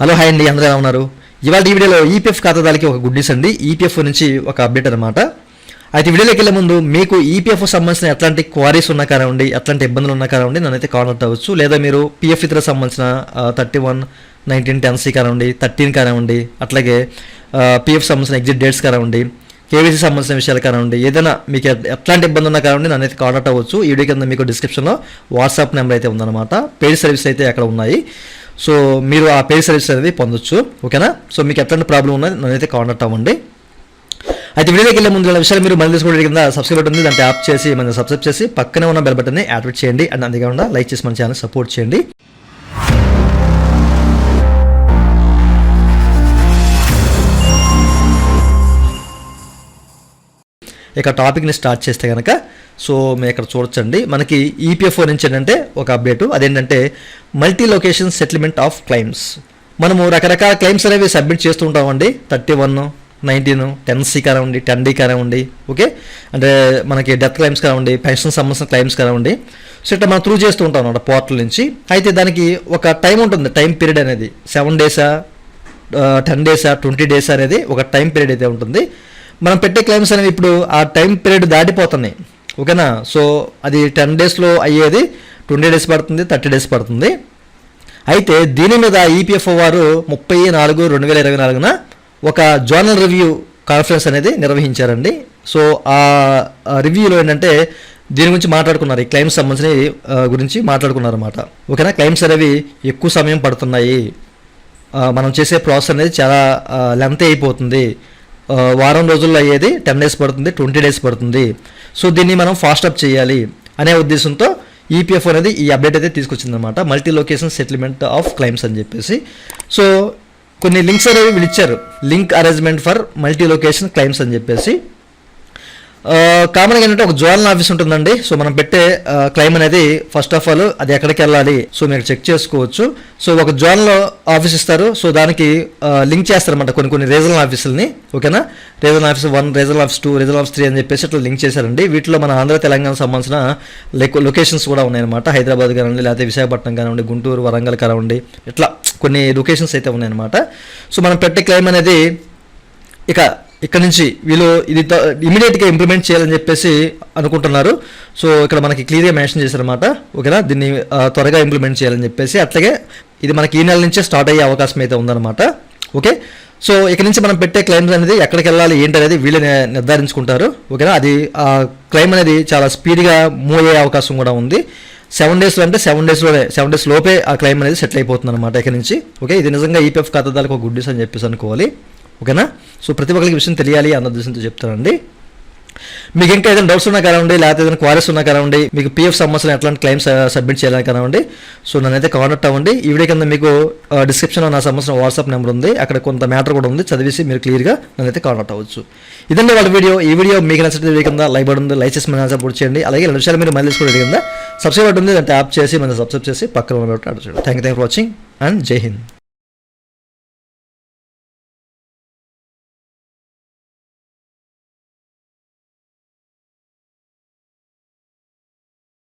Hello hi అండి. అందరూ ఎలా ఉన్నారు? ఇవాళ ఈ వీడియోలో ఈపీఎఫ్ ఖాతాదారులకి ఒక గుడ్ న్యూస్ అండి. ఈపీఎఫ్ నుంచి ఒక అప్డేట్ అనమాట అయితే వీడియోలోకి వెళ్ళే ముందు మీకు ఈపీఎఫ్ సంబంధించిన ఎట్లాంటి క్వారీస్ ఉన్నా కానివ్వండి ఎట్లాంటి ఇబ్బందులు ఉన్నా కానివ్వండి నన్నైతే కాంటాక్ట్ అవ్వచ్చు లేదా మీరు పిఎఫ్ ఇతర సంబంధించిన థర్టీ వన్ నైన్టీన్ టెన్సీ కానివ్వండి థర్టీన్ కానివ్వండి అట్లాగే పిఎఫ్ సంబంధించిన ఎగ్జిట్ డేట్స్ కానివ్వండి కేవీసీ సంబంధించిన విషయాలు కానివ్వండి ఏదైనా మీకు ఎట్లాంటి ఇబ్బంది ఉన్నా కానివ్వండి నన్నైతే కాంటాక్ట్ అవ్వచ్చు ఈ వీడియో కింద మీకు డిస్క్రిప్షన్లో వాట్సాప్ నెంబర్ అయితే ఉందన్నమాట. పెయిడ్ సర్వీస్ అయితే అక్కడ ఉన్నాయి. సో మీరు ఆ పేరు సర్వీస్ అనేది పొందొచ్చు ఓకేనా? సో మీకు ఎట్లాంటి ప్రాబ్లం ఉన్నది నన్నైతే కాంటాక్ట్ అవ్వండి. అయితే వీడియోకి వెళ్ళే ముందు విషయాలు మీరు మళ్ళీ తీసుకోవడం కింద సబ్స్క్రైబ్ బటన్ ఉంది దాన్ని యాప్ చేసి మన సబ్స్క్రైబ్ చేసి పక్కనే ఉన్న బెల్ బటన్ని యాక్టివేట్ చేయండి. అండ్ అంతేకాకుండా లైక్ చేసి మన ఛానల్ సపోర్ట్ చేయండి. ఇక టాపిక్ని స్టార్ట్ చేస్తే కనుక సో మీరు ఇక్కడ చూడొచ్చండి. మనకి ఈపీఎఫ్ఓ నుంచి ఏంటంటే ఒక అప్డేట్. అదేంటంటే multi location settlement of claims. మనము రకరకాల క్లైమ్స్ అనేవి సబ్మిట్ చేస్తూ ఉంటామండి. Thirty one nineteen ten C కానివ్వండి టెన్ డి కానివ్వండి. ఓకే? అంటే మనకి డెత్ క్లైమ్స్ కానివ్వండి పెన్షన్ సంబంధించిన క్లైమ్స్ కానివ్వండి. సో ఇట్లా మనం త్రూ చేస్తూ ఉంటాం అనమాట పోర్టల్ నుంచి. అయితే దానికి ఒక టైం ఉంటుంది. టైం పీరియడ్ అనేది. సెవెన్ డేసా టెన్ డేసా ట్వంటీ డేస్ అనేది ఒక టైం పీరియడ్ అయితే ఉంటుంది. మనం పెట్టే క్లైమ్స్ అనేవి ఇప్పుడు ఆ టైం పీరియడ్ దాటిపోతున్నాయి. ఓకేనా? సో అది టెన్ డేస్లో అయ్యేది ట్వంటీ డేస్ పడుతుంది థర్టీ డేస్ పడుతుంది. అయితే దీని మీద ఈపీఎఫ్ఓ వారు ముప్పై నాలుగు రెండు వేల ఇరవై నాలుగున ఒక జోనల్ రివ్యూ కాన్ఫరెన్స్ అనేది నిర్వహించారండి. సో ఆ రివ్యూలో ఏంటంటే దీని గురించి మాట్లాడుకున్నారు. ఈ క్లైమ్స్ సంబంధించిన గురించి మాట్లాడుకున్నారు అనమాట ఓకేనా? క్లైమ్స్ అనేవి ఎక్కువ సమయం పడుతున్నాయి. మనం చేసే ప్రాసెస్ అనేది చాలా లెంత్ అయిపోతుంది. వారం రోజుల్లో అయ్యేది టెన్ డేస్ పడుతుంది ట్వంటీ డేస్ పడుతుంది. సో దీన్ని మనం ఫాస్ట్ అప్ చేయాలి అనే ఉద్దేశంతో ఈపీఎఫ్ అనేది ఈ అప్డేట్ అయితే తీసుకొచ్చిందనమాట multi location settlement of claims అని చెప్పేసి. సో కొన్ని లింక్స్ అనేవి వీళ్ళు ఇచ్చారు. Link arrangement for multi location claims అని చెప్పేసి. కామన్గా ఏంటంటే ఒక జోనల్ ఆఫీస్ ఉంటుందండి. సో మనం పెట్టే క్లైమ్ అనేది ఫస్ట్ ఆఫ్ ఆల్ అది ఎక్కడికి వెళ్ళాలి? సో మీరు చెక్ చేసుకోవచ్చు. సో ఒక జోన్లో ఆఫీస్ ఇస్తారు. సో దానికి లింక్ చేస్తారన్నమాట కొన్ని కొన్ని రీజనల్ ఆఫీసులని. ఓకేనా? Regional office one regional office two regional office three అని చెప్పేసి ఇట్లా లింక్ చేశారండి. వీటిలో మన ఆంధ్ర తెలంగాణ సంబంధించిన లొకేషన్స్ కూడా ఉన్నాయన్నమాట. హైదరాబాద్ కానివ్వండి లేకపోతే విశాఖపట్నం కానివ్వండి గుంటూరు వరంగల్ కానివ్వండి ఇట్లా కొన్ని లొకేషన్స్ అయితే ఉన్నాయన్నమాట. సో మనం పెట్టే క్లైమ్ అనేది ఇక ఇక్కడ నుంచి వీళ్ళు ఇది త- ఇమీడియట్గా ఇంప్లిమెంట్ చేయాలని చెప్పేసి అనుకుంటున్నారు. సో ఇక్కడ మనకి క్లియర్గా మెన్షన్ చేశారన్నమాట. ఓకేనా? దీన్ని త్వరగా ఇంప్లిమెంట్ చేయాలని చెప్పేసి అట్లాగే ఇది మనకి ఈ నెల నుంచే స్టార్ట్ అయ్యే అవకాశం అయితే ఉందన్నమాట. ఓకే? సో ఇక్కడ నుంచి మనం పెట్టే క్లైమ్స్ అనేది ఎక్కడికి వెళ్ళాలి ఏంటి అనేది వీళ్ళు నిర్ధారించుకుంటారు. ఓకేనా? అది ఆ క్లైమ్ అనేది చాలా స్పీడ్గా మూవ్ అయ్యే అవకాశం కూడా ఉంది. సెవెన్ డేస్లో అంటే సెవెన్ డేస్లోనే సెవెన్ డేస్ లోపే ఆ క్లైమ్ అనేది సెటిల్ అయిపోతుంది అనమాట ఇక్కడ నుంచి. ఓకే? ఇది నిజంగా ఈపీఎఫ్ ఖాతాదారులకు ఒక గుడ్ న్యూస్ అని చెప్పేసి అనుకోవాలి. ఓకేనా? సో ప్రతి ఒక్కరికి విషయం తెలియాలి అన్న ఉద్దేశంతో చెప్తానండి. మీకు ఇంకా ఏదైనా డౌట్స్ ఉన్నా కానివ్వండి లేకపోతే ఏదైనా క్వారీస్ ఉన్నా కానివ్వండి మీకు పిఎఫ్ సమస్యలు ఎట్లాంటి క్లైమ్స్ సబ్మిట్ చేయాలని కానివ్వండి సో నన్నైతే కాంటాక్ట్ అవ్వండి. ఈ వీడియో కింద మీకు uh, డిస్క్రిప్షన్లో నా సంబంధించిన వాట్సాప్ నెంబర్ ఉంది. అక్కడ కొంత మ్యాటర్ కూడా ఉంది. చదివేసి మీరు క్లియర్గా నన్నైతే కాంటాక్ట్ అవ్వచ్చు. ఇదండి వాళ్ళ వీడియో. ఈ వీడియో మీకు నచ్చిన వీడియో కింద లైక్ బడి ఉంది. లైక్ చేసి మన సపోర్ట్ చేయండి. అలాగే రెండు విషయాలు మీరు మళ్ళీ తీసుకోవడం కింద. సబ్స్క్రైబ్ ఉంది. దాన్ని ట్యాప్ చేసి మన సబ్స్క్రైబ్ చేసి పక్కన ఉన్న thank you thank for watching and Jai Hind